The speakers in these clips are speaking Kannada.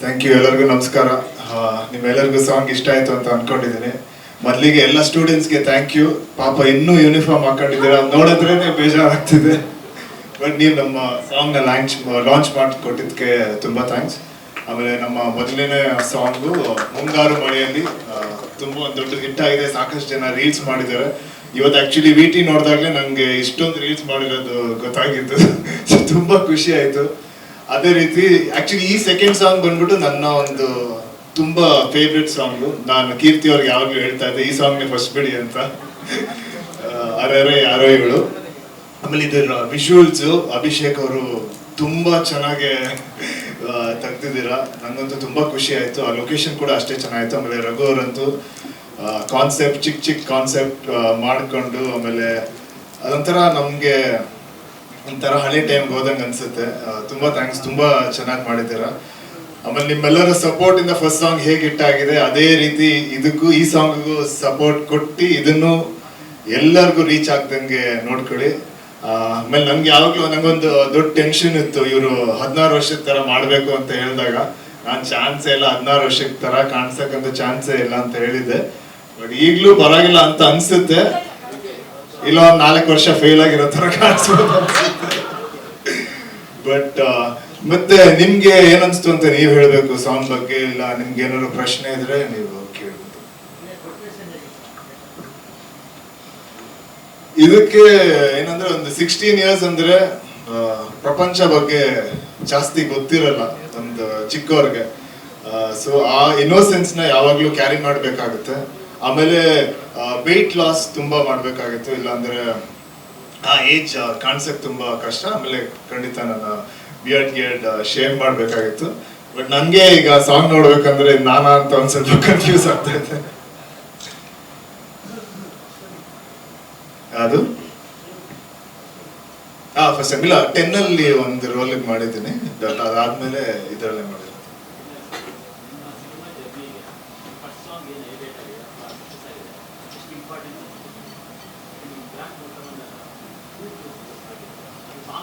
ಥ್ಯಾಂಕ್ ಯು ಎಲ್ಲರಿಗೂ ನಮಸ್ಕಾರ. ನಿಮ್ಮೆಲ್ಲರಿಗೂ ಸಾಂಗ್ ಇಷ್ಟ ಆಯಿತು ಅಂತ ಅನ್ಕೊಂಡಿದ್ದೀನಿ. ಮೊದಲಿಗೆ ಎಲ್ಲ ಸ್ಟೂಡೆಂಟ್ಸ್ಗೆ ಥ್ಯಾಂಕ್ ಯು ಪಾಪ ಇನ್ನೂ ಯೂನಿಫಾರ್ಮ್ ಹಾಕೊಂಡಿದ್ದೀರ ನೋಡಿದ್ರೇ ಬೇಜಾರಾಗ್ತಿದೆ. ಬಟ್ ನೀವು ನಮ್ಮ ಸಾಂಗ್ನ ಲಾಂಚ್ ಲಾಂಚ್ ಮಾಡಿಕೊಟ್ಟಿದ್ದಕ್ಕೆ ತುಂಬ ಥ್ಯಾಂಕ್ಸ್ ಆಮೇಲೆ ನಮ್ಮ ಮೊದಲನೇ ಸಾಂಗು ಮುಂಗಾರು ಮಳೆಯಲ್ಲಿ ತುಂಬ ಒಂದು ದೊಡ್ಡ ಹಿಟ್ ಆಗಿದೆ. ಸಾಕಷ್ಟು ಜನ ರೀಲ್ಸ್ ಮಾಡಿದ್ದಾರೆ. ಇವತ್ತು ಆ್ಯಕ್ಚುಲಿ ವಿ ಟಿ ನೋಡಿದಾಗಲೇ ನನಗೆ ಇಷ್ಟೊಂದು ರೀಲ್ಸ್ ಮಾಡಿರೋದು ಗೊತ್ತಾಗಿತ್ತು ಸೊ ತುಂಬ ಖುಷಿ ಆಯ್ತು. ಅದೇ ರೀತಿ ಆಕ್ಚುಲಿ ಈ ಸೆಕೆಂಡ್ ಸಾಂಗ್ ಬಂದ್ಬಿಟ್ಟು ನನ್ನ ಒಂದು ತುಂಬಾ ಫೇವ್ರೆಟ್ ಸಾಂಗ್ ನಾನು ಕೀರ್ತಿ ಅವ್ರಿಗೆ ಯಾವಾಗ್ಲೂ ಹೇಳ್ತಾ ಇದ್ದೆ, ಈ ಸಾಂಗ್ನೇ ಫಸ್ಟ್ ಬಿಡಿ ಅಂತ. ಅರೆ ಯಾರೋ ಇವಳು. ಆಮೇಲೆ ಇದರ ವಿಜುವಲ್ಸ್ ಅಭಿಷೇಕ್ ಅವರು ತುಂಬಾ ಚೆನ್ನಾಗಿ ತೆಗ್ದಿದ್ದೀರಾ. ನನಗಂತೂ ತುಂಬಾ ಖುಷಿ ಆಯ್ತು. ಆ ಲೊಕೇಶನ್ ಕೂಡ ಅಷ್ಟೇ ಚೆನ್ನಾಗಿತ್ತು. ಆಮೇಲೆ ರಘು ಅವರಂತೂ ಕಾನ್ಸೆಪ್ಟ್ ಚಿಕ್ಕ ಚಿಕ್ಕ ಕಾನ್ಸೆಪ್ಟ್ ಮಾಡಿಕೊಂಡು, ಆಮೇಲೆ ಅದೊಂಥರ ನಮ್ಗೆ ಒಂಥರ ಹಳೆ ಟೈಮ್ಗೆ ಹೋದಂಗೆ ಅನ್ಸುತ್ತೆ. ತುಂಬಾ ಥ್ಯಾಂಕ್ಸ್ ತುಂಬಾ ಚೆನ್ನಾಗಿ ಮಾಡಿದ್ದೀರಾ. ಆಮೇಲೆ ನಿಮ್ಮೆಲ್ಲರ ಸಪೋರ್ಟ್ ಇಂದ ಫಸ್ಟ್ ಸಾಂಗ್ ಹೇಗೆ ಆಗಿದೆ, ಅದೇ ರೀತಿ ಇದಕ್ಕೂ, ಈ ಸಾಂಗ್ಗೂ ಸಪೋರ್ಟ್ ಕೊಟ್ಟು ಇದನ್ನು ಎಲ್ಲರಿಗೂ ರೀಚ್ ಆಗ್ದಂಗೆ ನೋಡ್ಕೊಳ್ಳಿ. ಆಮೇಲೆ ನನ್ಗೆ ಯಾವಾಗ್ಲೂ ನಂಗೊಂದು ದೊಡ್ಡ ಟೆನ್ಷನ್ ಇತ್ತು. ಇವರು ಹದಿನಾರು ವರ್ಷದ ತರ ಮಾಡ್ಬೇಕು ಅಂತ ಹೇಳಿದಾಗ ನಾನು ಚಾನ್ಸೇ ಇಲ್ಲ ಹದಿನಾರು ವರ್ಷದ ತರ ಕಾಣಿಸಕ್ಕಂತ ಚಾನ್ಸೇ ಇಲ್ಲ ಅಂತ ಹೇಳಿದ್ದೆ. ಬಟ್ ಈಗಲೂ ಬರಾಗಿಲ್ಲ ಅಂತ ಅನ್ಸುತ್ತೆ. ಇಲ್ಲ ಒಂದ್ ನಾಲ್ಕು ವರ್ಷ ಫೇಲ್ ಆಗಿರೋ ಥರ ಕಾಣಿಸ್ಬೋದು ಬಟ್ ಮತ್ತೆ ನಿಮ್ಗೆ ಏನನ್ಸ್ತು ಅಂತ ನೀವ್ ಹೇಳ್ಬೇಕು? ಸಾಂಗ್ ಬಗ್ಗೆ ಇಲ್ಲ, ನಿಮ್ಗೆ ಏನಾದ್ರು ಪ್ರಶ್ನೆ ಇದ್ರೆ ನೀವು ಕೇಳ್ಬೋದು. ಇದಕ್ಕೆ ಏನಂದ್ರೆ ಒಂದು ಸಿಕ್ಸ್ಟೀನ್ ಇಯರ್ಸ್ ಅಂದ್ರೆ ಪ್ರಪಂಚ ಬಗ್ಗೆ ಜಾಸ್ತಿ ಗೊತ್ತಿರಲ್ಲ ಒಂದು ಚಿಕ್ಕವ್ರಿಗೆ. ಸೊ ಆ ಇನ್ನೋಸೆನ್ಸ್ನ ಯಾವಾಗ್ಲೂ ಕ್ಯಾರಿ ಮಾಡ್ಬೇಕಾಗುತ್ತೆ. ಆಮೇಲೆ ವೆಯ್ಟ್ ಲಾಸ್ ತುಂಬಾ ಮಾಡ್ಬೇಕಾಗಿತ್ತು, ಇಲ್ಲಾಂದ್ರೆ ಆ ಏಜ್ ಕಾಣಿಸಕ್ ತುಂಬಾ ಕಷ್ಟ. ಆಮೇಲೆ ಖಂಡಿತ ನನ್ನ ಬಿಯರ್ಡ್ ಗಿಯರ್ಡ್ ಶೇಮ್ ಮಾಡ್ಬೇಕಾಗಿತ್ತು. ಬಟ್ ನನಗೆ ಈಗ ಸಾಂಗ್ ನೋಡ್ಬೇಕಂದ್ರೆ ನಾನಾ ಅಂತ ಒಂದ್ ಸ್ವಲ್ಪ ಕನ್ಫ್ಯೂಸ್ ಆಗ್ತಾ ಇದೆ. ಅದು ಹಾ ಫಸ್ಟ್ ಇಲ್ಲ ಟೆನ್ ಅಲ್ಲಿ ಒಂದು ರೋಲ್ ಮಾಡಿದ್ದೀನಿ. ಅದಾದ್ಮೇಲೆ ಇದರಲ್ಲೇ ಮಾಡಿರೋದು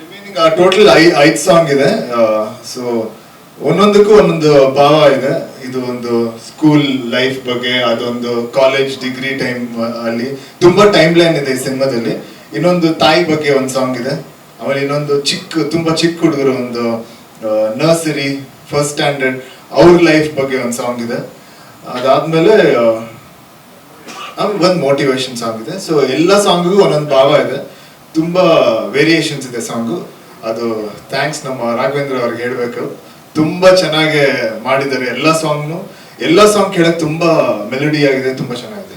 ರಿಮೈನಿಂಗ್ ಟೋಟಲ್ ಐ ಐದು ಸಾಂಗ್ ಇದೆ. ಸೊ ಒಂದೊಂದಕ್ಕೂ ಒಂದೊಂದು ಭಾವ ಇದೆ. ಇದು ಒಂದು ಸ್ಕೂಲ್ ಲೈಫ್ ಬಗ್ಗೆ, ಅದೊಂದು ಕಾಲೇಜ್ ಡಿಗ್ರಿ ಟೈಮ್ ಅಲ್ಲಿ ತುಂಬಾ ಟೈಮ್ ಲೈನ್ ಇದೆ ಈ ಸಿನಿಮಾದಲ್ಲಿ. ಇನ್ನೊಂದು ತಾಯಿ ಬಗ್ಗೆ ಒಂದು ಸಾಂಗ್ ಇದೆ. ಆಮೇಲೆ ಇನ್ನೊಂದು ಚಿಕ್ಕ, ತುಂಬಾ ಚಿಕ್ಕ ಹುಡುಗರು, ಒಂದು ನರ್ಸರಿ ಫಸ್ಟ್ ಸ್ಟ್ಯಾಂಡರ್ಡ್ ಅವ್ರ ಲೈಫ್ ಬಗ್ಗೆ ಒಂದು ಸಾಂಗ್ ಇದೆ. ಅದಾದ್ಮೇಲೆ ಒಂದು ಮೋಟಿವೇಶನ್ ಸಾಂಗ್ ಇದೆ. ಸೊ ಎಲ್ಲ ಸಾಂಗ್ಗೂ ಒಂದೊಂದು ಭಾವ ಇದೆ. ತುಂಬಾ ವೇರಿಯೇಷನ್ಸ್ ಇದೆ ಸಾಂಗು ಅದು ಥ್ಯಾಂಕ್ಸ್ ನಮ್ಮ ರಾಘವೇಂದ್ರ ಅವ್ರಿಗೆ ಹೇಳ್ಬೇಕು. ತುಂಬಾ ಚೆನ್ನಾಗಿ ಮಾಡಿದ್ದಾರೆ ಎಲ್ಲ ಸಾಂಗ್ನು ಎಲ್ಲ ಸಾಂಗ್ ಕೇಳಕ್ ತುಂಬಾ ಮೆಲಡಿ ಆಗಿದೆ, ತುಂಬಾ ಚೆನ್ನಾಗಿದೆ.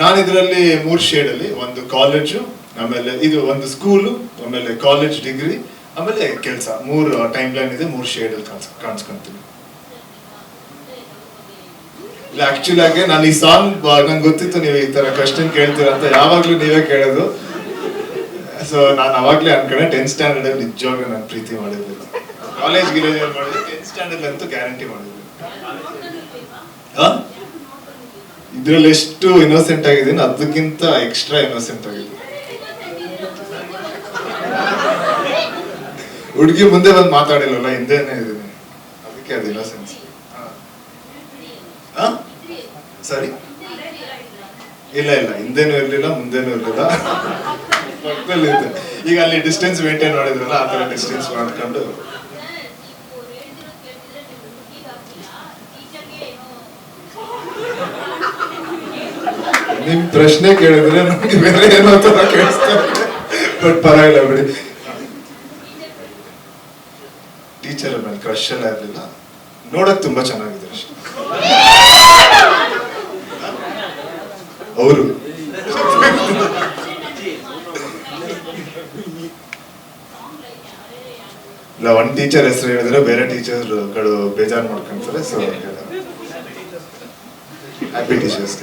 ನಾನು ಇದರಲ್ಲಿ ಮೂರು ಶೇಡಲ್ಲಿ ಒಂದು ಕಾಲೇಜು ಆಮೇಲೆ ಇದು ಒಂದು ಸ್ಕೂಲು ಆಮೇಲೆ ಕಾಲೇಜ್ ಡಿಗ್ರಿ ಆಮೇಲೆ ಕೆಲಸ. ಮೂರು ಟೈಮ್ ಲೈನ್ ಇದೆ, ಮೂರು ಶೇಡಲ್ಲಿ ಕಾಣಿಸ್ ಕಾಣಿಸ್ಕೊಂತೀನಿ ಇಲ್ಲ ಆಕ್ಚುಲಿ ಆಗಿ ನಾನು ಈ ಸಾಂಗ್ ನಂಗೆ ಗೊತ್ತಿತ್ತು ನೀವು ಈ ತರ ಕ್ವಶನ್ ಕೇಳ್ತೀರ ಅಂತ. ಯಾವಾಗ್ಲೂ ನೀವೇ ಕೇಳೋದು. ಸೊ ನಾನು ಅವಾಗ್ಲೇ ಅನ್ಕೊಂಡೆ ಟೆಂತ್ ಸ್ಟ್ಯಾಂಡರ್ಡ್ ಅಲ್ಲಿ ನಿಜವಾಗ್ಲೂ ನಾನು ಪ್ರೀತಿ ಮಾಡಿದ್ದೆ ಕಾಲೇಜ್ ಗಿಲೇಜ್ ಮಾಡಿದ್ರೆ ಟೆಂತ್ ಸ್ಟ್ಯಾಂಡರ್ಡ್ ಅಂತೂ ಗ್ಯಾರಂಟಿ ಮಾಡಿದ್ದೆ ಇದ್ರಲ್ಲಿ ಎಷ್ಟು ಇನ್ನೋಸೆಂಟ್ ಆಗಿದ್ದೀನಿ, ಅದಕ್ಕಿಂತ ಎಕ್ಸ್ಟ್ರಾ ಇನ್ನೋಸೆಂಟ್ ಆಗಿದ್ದೀನಿ. ಹುಡುಗಿ ಮುಂದೆ ಬಂದು ಮಾತಾಡಿಲ್ಲಲ್ಲ, ಹಿಂದೆನೇ ಇದ್ದೀನಿ. ಅದಕ್ಕೆ ಅದು ಇನ್ನೋಸೆನ್ಸ್ ಸರಿ. ಇಲ್ಲ ಇಲ್ಲ. ಹಿಂದೆನೂ ಇರಲಿಲ್ಲ, ಮುಂದೆನೂ ಇರಲಿಲ್ಲ. ಇದ್ದೆ. ಈಗ ಅಲ್ಲಿ ಡಿಸ್ಟೆನ್ಸ್ ಮೇಂಟೈನ್ ಮಾಡಿದ್ರಲ್ಲ, ಆ ತರ ಡಿಸ್ಟೆನ್ಸ್ ಮಾಡ್ಕೊಂಡು. ನಿಮ್ ಪ್ರಶ್ನೆ ಕೇಳಿದ್ರೆ ನಮ್ಗೆ ಬೇರೆ ಏನೋ ತರ ಕೇಳಿಸ್ತಾರೆ ಬಟ್ ಪರವಾಗಿಲ್ಲ ಬಿಡಿ. ಟೀಚರ್ ಮೇಲೆ ಕ್ರಶ್ ಎಲ್ಲ ಇರ್ಲಿಲ್ಲ. ನೋಡಕ್ ತುಂಬಾ ಚೆನ್ನಾಗಿದೆ ಅಷ್ಟೇ ಅವರು ಇಲ್ಲ ಒಂದ್ ಟೀಚರ್ ಹೆಸರು ಹೇಳಿದ್ರೆ ಬೇರೆ ಟೀಚರ್ಗಳು ಬೇಜಾರು ಮಾಡ್ಕೊಂತಾರೆ ಸೊ ಹ್ಯಾಪಿ ಟೀಚರ್ಸ್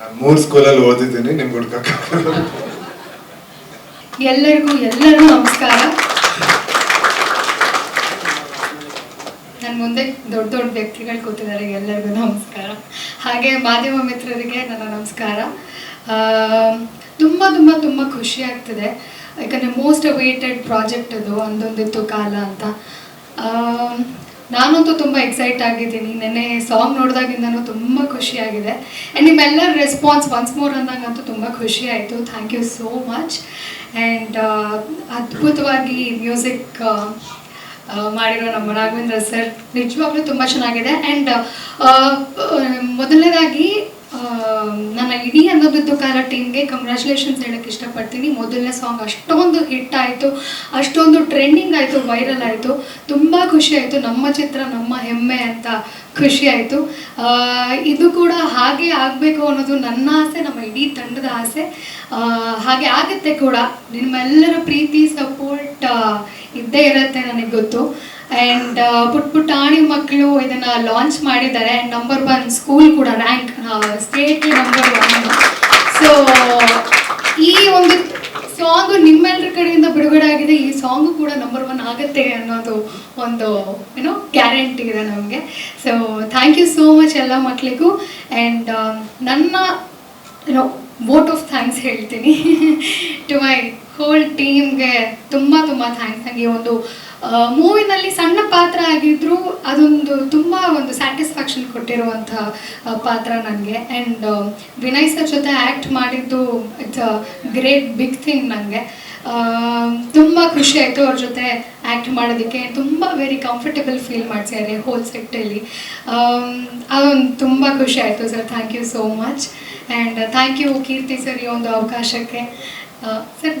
ನಾನು ಮೂರ್ ಸ್ಕೂಲಲ್ಲಿ ಓದಿದ್ದೀನಿ ನಿಮ್ಗೆ ಹುಡ್ಕಕ್ಕೆ ಎಲ್ಲರಿಗೂ ಎಲ್ಲರಿಗೂ ನಮಸ್ಕಾರ. ನನ್ನ ಮುಂದೆ ದೊಡ್ಡ ದೊಡ್ಡ ವ್ಯಕ್ತಿಗಳು ಕೂತಿದ್ದಾರೆ ಎಲ್ಲರಿಗೂ ನಮಸ್ಕಾರ. ಹಾಗೆ ಮಾಧ್ಯಮ ಮಿತ್ರರಿಗೆ ನನ್ನ ನಮಸ್ಕಾರ. ಆ, ತುಂಬ ತುಂಬ ತುಂಬ ಖುಷಿ ಆಗ್ತಿದೆ. ಯಾಕಂದರೆ ಮೋಸ್ಟ್ ಅವೇಟೆಡ್ ಪ್ರಾಜೆಕ್ಟ್ ಅದು, ಒಂದೊಂದಿತ್ತು ಕಾಲ ಅಂತ. ನಾನಂತೂ ತುಂಬ ಎಕ್ಸೈಟ್ ಆಗಿದ್ದೀನಿ. ನೆನ್ನೆ ಸಾಂಗ್ ನೋಡಿದಾಗಿಂದನೂ ತುಂಬ ಖುಷಿಯಾಗಿದೆ ಆ್ಯಂಡ್ ನಿಮ್ಮೆಲ್ಲರ ರೆಸ್ಪಾನ್ಸ್ ಒನ್ಸ್ ಮೋರ್ ಅಂದಂಗಂತೂ ತುಂಬ ಖುಷಿ ಆಯಿತು. Thank you so much and ಅದ್ಭುತವಾಗಿ ಮ್ಯೂಸಿಕ್ ಮಾಡಿರೋ ನಮ್ಮ ರಾಘವೇಂದ್ರ ಸರ್ ನಿಜವಾಗ್ಲೂ ತುಂಬ ಚೆನ್ನಾಗಿದೆ. ಆ್ಯಂಡ್ ಮೊದಲನೇದಾಗಿ ನನ್ನ ಇಡೀ ಅನ್ನೋದಿದ್ದು ಕಾರ ಟೀಮ್ಗೆ ಕಂಗ್ರ್ಯಾಚುಲೇಷನ್ಸ್ ಹೇಳಕ್ಕೆ ಇಷ್ಟಪಡ್ತೀನಿ. ಮೊದಲನೇ ಸಾಂಗ್ ಅಷ್ಟೊಂದು ಹಿಟ್ ಆಯಿತು, ಅಷ್ಟೊಂದು ಟ್ರೆಂಡಿಂಗ್ ಆಯಿತು ವೈರಲ್ ಆಯಿತು. ತುಂಬ ಖುಷಿ ಆಯಿತು. ನಮ್ಮ ಚಿತ್ರ, ನಮ್ಮ ಹೆಮ್ಮೆ ಅಂತ ಖುಷಿ ಆಯಿತು. ಇದು ಕೂಡ ಹಾಗೆ ಆಗಬೇಕು ಅನ್ನೋದು ನನ್ನ ಆಸೆ, ನಮ್ಮ ಇಡೀ ತಂಡದ ಆಸೆ. ಹಾಗೆ ಆಗುತ್ತೆ ಕೂಡ. ನಿಮ್ಮೆಲ್ಲರ ಪ್ರೀತಿ ಸಪೋರ್ಟ್ ಇದ್ದೇ ಇರುತ್ತೆ ನನಗೆ ಗೊತ್ತು. ಆ್ಯಂಡ್ ಪುಟ್ ಪುಟ್ಟಾಣಿ ಮಕ್ಕಳು ಇದನ್ನು ಲಾಂಚ್ ಮಾಡಿದ್ದಾರೆ. ಆ್ಯಂಡ್ ನಂಬರ್ ಒನ್ ಸ್ಕೂಲ್ ಕೂಡ rank state number one so ಈ ಒಂದು ಸಾಂಗು ನಿಮ್ಮೆಲ್ಲರ ಕಡೆಯಿಂದ ಬಿಡುಗಡೆ ಆಗಿದೆ. ಈ ಸಾಂಗು ಕೂಡ ನಂಬರ್ ಒನ್ ಆಗುತ್ತೆ ಅನ್ನೋದು ಒಂದು ಏನೋ ಗ್ಯಾರಂಟಿ ಇದೆ ನಮಗೆ. So thank you so much ಎಲ್ಲ ಮಕ್ಕಳಿಗೂ ಆ್ಯಂಡ್ ನನ್ನ ಏನೋ ವೋಟ್ ಆಫ್ ಥ್ಯಾಂಕ್ಸ್ ಹೇಳ್ತೀನಿ ಟು ಮೈ ಹೋಲ್ ಟೀಮ್ಗೆ ತುಂಬ ತುಂಬ ಥ್ಯಾಂಕ್ಸ್ ನನಗೆ ಒಂದು ಮೂವಿನಲ್ಲಿ ಸಣ್ಣ ಪಾತ್ರ ಆಗಿದ್ರು ಅದೊಂದು ತುಂಬ ಒಂದು ಸ್ಯಾಟಿಸ್ಫ್ಯಾಕ್ಷನ್ ಕೊಟ್ಟಿರುವಂಥ ಪಾತ್ರ ನನಗೆ ಆ್ಯಂಡ್ ವಿನಯ್ ಸರ್ ಜೊತೆ ಆ್ಯಕ್ಟ್ ಮಾಡಿದ್ದು it's a great big thing ನನಗೆ ತುಂಬ ಖುಷಿ ಆಯಿತು ಅವ್ರ ಜೊತೆ ಆ್ಯಕ್ಟ್ ಮಾಡೋದಕ್ಕೆ. ತುಂಬ ವೆರಿ ಕಂಫರ್ಟಬಲ್ ಫೀಲ್ ಮಾಡ್ಸಿದ್ದಾರೆ ಹೋಲ್ ಸೆಟ್ಟಲ್ಲಿ ಅದೊಂದು ತುಂಬ ಖುಷಿ ಆಯಿತು sir. Thank you so much and thank you Keerthi sir ಈ ಒಂದು ಅವಕಾಶಕ್ಕೆ. Sir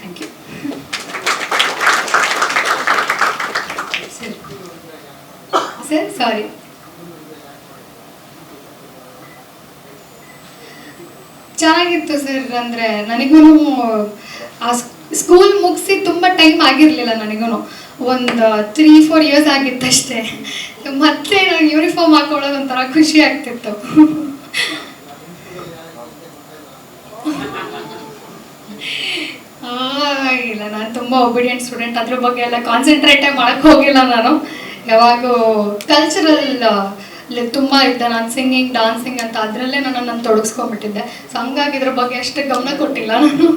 thank you sir sir ಚೆನ್ನಾಗಿತ್ತು ಸರ್, ಅಂದರೆ ನನಗೂ ಆ ಸ್ಕೂಲ್ ಮುಗಿಸಿ ತುಂಬ ಟೈಮ್ ಆಗಿರಲಿಲ್ಲ ನನಗೂ ಒಂದು ತ್ರೀ ಫೋರ್ ಇಯರ್ಸ್ ಆಗಿತ್ತಷ್ಟೇ. ಮತ್ತೆ ನಂಗೆ ಯೂನಿಫಾರ್ಮ್ ಹಾಕೊಳ್ಳೋದು ಒಂಥರ ಖುಷಿ ಆಗ್ತಿತ್ತು. ಇಲ್ಲ ನಾನು ತುಂಬ ಒಬಿಡಿಯಂಟ್ ಸ್ಟೂಡೆಂಟ್ ಅದ್ರ ಬಗ್ಗೆ ಎಲ್ಲ ಕಾನ್ಸಂಟ್ರೇಟೇ ಮಾಡಕ್ಕೆ ಹೋಗಿಲ್ಲ ನಾನು. ಯಾವಾಗೂ ಕಲ್ಚರಲ್ ತುಂಬ ಇದ್ದೆ ನಾನು ಸಿಂಗಿಂಗ್ ಡಾನ್ಸಿಂಗ್ ಅಂತ ಅದರಲ್ಲೇ ನಾನು ನಾನು ತೊಡಗಿಸ್ಕೊಂಡ್ಬಿಟ್ಟಿದ್ದೆ. ಸೊ ಹಂಗಾಗಿ ಇದ್ರ ಬಗ್ಗೆ ಅಷ್ಟೇ ಗಮನ ಕೊಟ್ಟಿಲ್ಲ ನಾನು.